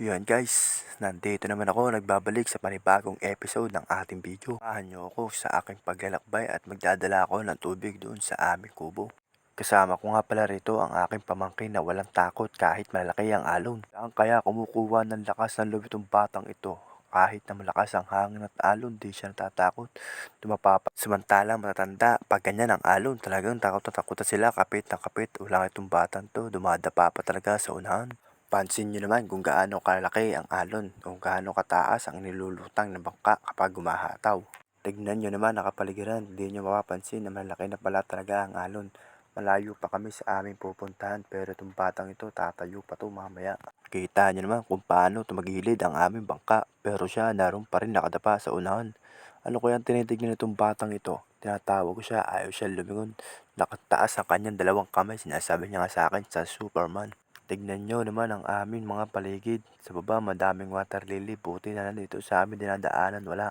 Yan guys, nandito naman ako nagbabalik sa panibagong episode ng ating video. Samahan niyo ako sa aking paglalakbay at magdadala ako ng tubig doon sa aming kubo. Kasama ko nga pala rito ang aking pamangkin na walang takot kahit malaki ang alon. Saan kaya kumukuha ng lakas ng loob itong batang ito? Kahit na malakas ang hangin at alon, di siya natatakot. Tumapapa. Samantalang matatanda, pag ganyan ang alon, talagang takot na takot na sila, kapit na kapit. Ulang itong batang to, dumadapa pa talaga sa unahan. Pansin nyo naman kung gaano kalaki ang alon, kung gaano kataas ang nilulutang ng bangka kapag gumahataw. Tignan nyo naman nakapaligiran, hindi nyo mapapansin na malaki na pala talaga ang alon. Malayo pa kami sa aming pupuntahan pero itong batang ito tatayo pa to mamaya. Kita nyo naman kung paano tumagilid ang aming bangka pero siya naroon pa rin nakadapa sa unahan. Ano kaya ang tinitignan nitong batang ito? Tinatawag ko siya, ayaw siya lumingon. Nakataas ang kanyang dalawang kamay, sinasabi niya nga sa akin sa Superman. Tignan nyo naman ang aming mga paligid. Sa baba, madaming water lily. Buti na lang dito sa amin dinadaanan. Wala.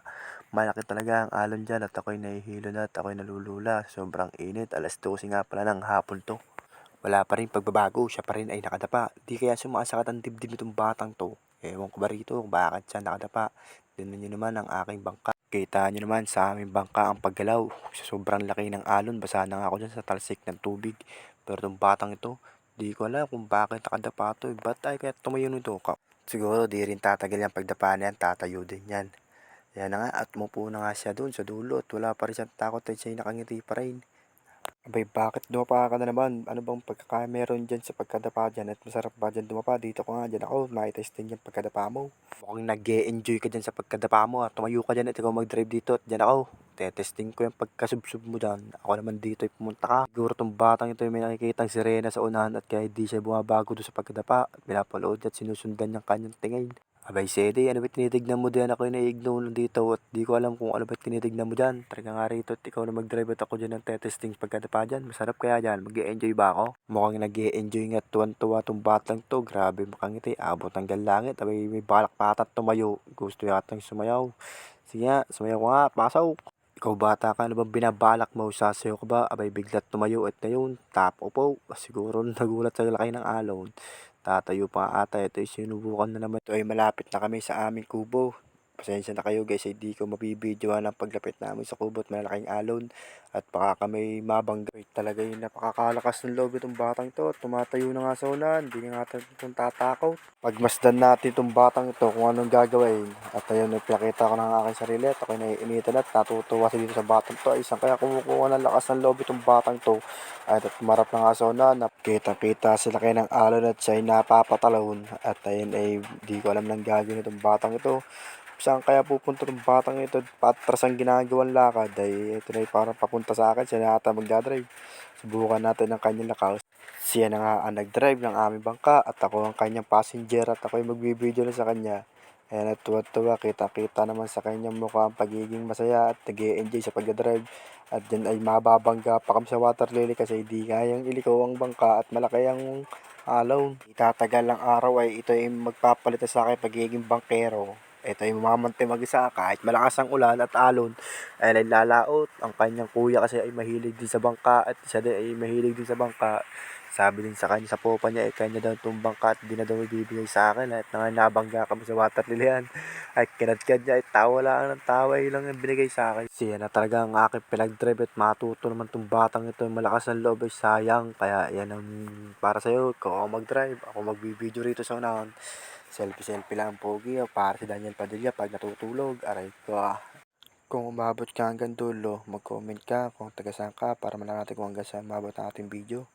Malaki talaga ang alon dyan at ako'y nahihilo na at ako'y nalulula. Sobrang init. Alas 12 nga pala ng hapon to. Wala pa rin pagbabago. Siya pa rin ay nakadapa. Di kaya sumasakat ang dibdib nitong batang to. Ewan ko ba rito kung bakit siya nakadapa. Tignan nyo naman ang aking bangka. Kita nyo naman sa aming bangka ang paggalaw. Sa sobrang laki ng alon, basa na nga ako dyan sa talsik ng tubig. Pero itong batang ito, Di ko alam kung bakit nakadapa to. eh. Ba't ay kaya tumayo nito? Siguro di rin tatagal yung pagdapa na yan. Tatayo din yan. Yan na nga. At mupo na nga siya doon sa dulo. At wala pa rin siyang takot at siya'y nakangiti pa rin. Abay, bakit dumapa ka na naman? Ano bang pagkakameron dyan sa pagkadapa dyan? At masarap ba dyan dumapa? Dito ko nga dyan ako. Makitestin yung pagkadapa mo. Mukhang nag enjoy ka dyan sa pagkadapa mo. At tumayo ka dyan at ikaw mag-drive dito. At dyan ako. Tetesting ko yung pagkasubsub mo dyan. Ako naman dito ay pumunta ka. Siguro tong batang ito ay may nakikita sirena sa unahan at kaya di siya bumabago doon sa pagkadapa. At pinapalood at sinusundan niyang kanyang tingin. Abay, Sede, ano ba tinitignan mo diyan? Ako na ignore dito at di ko alam kung ano ba tinitignan mo dyan. Talaga nga rito at ikaw na mag-drive at ako dyan ng tetesting pagkadapa dyan. Masarap kaya dyan? mag enjoy ba ako? Mukhang nag enjoy nga tuwan-tuwa tong batang to. Grabe makangiti. Abot hanggang langit. Abay, may balak pa ata tumayo. Gusto yatang sumayaw. Sige nga, sumayaw ko nga. Pasaw. Ikaw bata ka, ano bang binabalak mo? Sasayo ka ba? Abay biglat tumayo at ngayon, tap upo. Siguro nagulat sa laki ng alon. Tatayo pa ata. Ito ay sinubukan na naman. Ito ay malapit na kami sa aming kubo. Pasensya na kayo guys, hindi ko mabibidyoan ang paglapit namin sa kubo at malaking alon. At baka kami mabangga. Ay, talaga yung napakakalakas ng loob itong batang to. Tumatayo na nga sa unan. Hindi nga natin itong tatakot. Pagmasdan natin itong batang ito kung anong gagawin. At ayun, nagpakita ko ng aking sarili at ako'y naiinitan at natutuwa sa dito sa batang to. Ay, isang kaya kumukuha ng lakas ng loob itong batang to. At, at marap na nga sa unan. Nakita-kita sila kayo ng alon at siya'y napapatalon. At ayun ay di ko alam ng gagawin itong batang ito saan kaya pupunta ng batang ito patras ang ginagawang lakad ay ito na parang papunta sa akin siya na ata magdadrive subukan natin ang kanyang lakaw siya na nga ang nagdrive ng aming bangka at ako ang kanyang passenger at ako ay magbibideo na sa kanya Ayan at tuwa-tuwa, kita-kita naman sa kanyang mukha ang pagiging masaya at nag enjoy sa pagdadrive. At dyan ay mababangga pa kami sa water lily kasi hindi kayang ilikaw ang bangka at malaki ang alaw. Itatagal ang araw ay ito ay magpapalit sa akin pagiging bangkero. Ito ay mamamantay mag-isa kahit malakas ang ulan at alon ay lalaot. Ang kanyang kuya kasi ay mahilig din sa bangka at isa din ay mahilig din sa bangka. Sabi din sa kanya sa popa niya, eh, kanya daw itong bangka at di na daw ibibigay sa akin. At nang nabangga kami sa water lilian. Ay kinadkad niya, ay tawa lang ng tawa lang yung binigay sa akin. Siya na talaga ang aking pinag-drive at matuto naman itong batang ito. Malakas ng loob ay sayang. Kaya yan ang para sa'yo. Ikaw ako mag-drive. Ako magbibideo rito sa unahan. Selfie-selfie lang ang pogi. O, para si Daniel Padilla pag natutulog. Aray ko ah. Kung umabot ka hanggang dulo, mag-comment ka kung taga saan ka para malaman natin kung hanggang saan umabot ang ating video.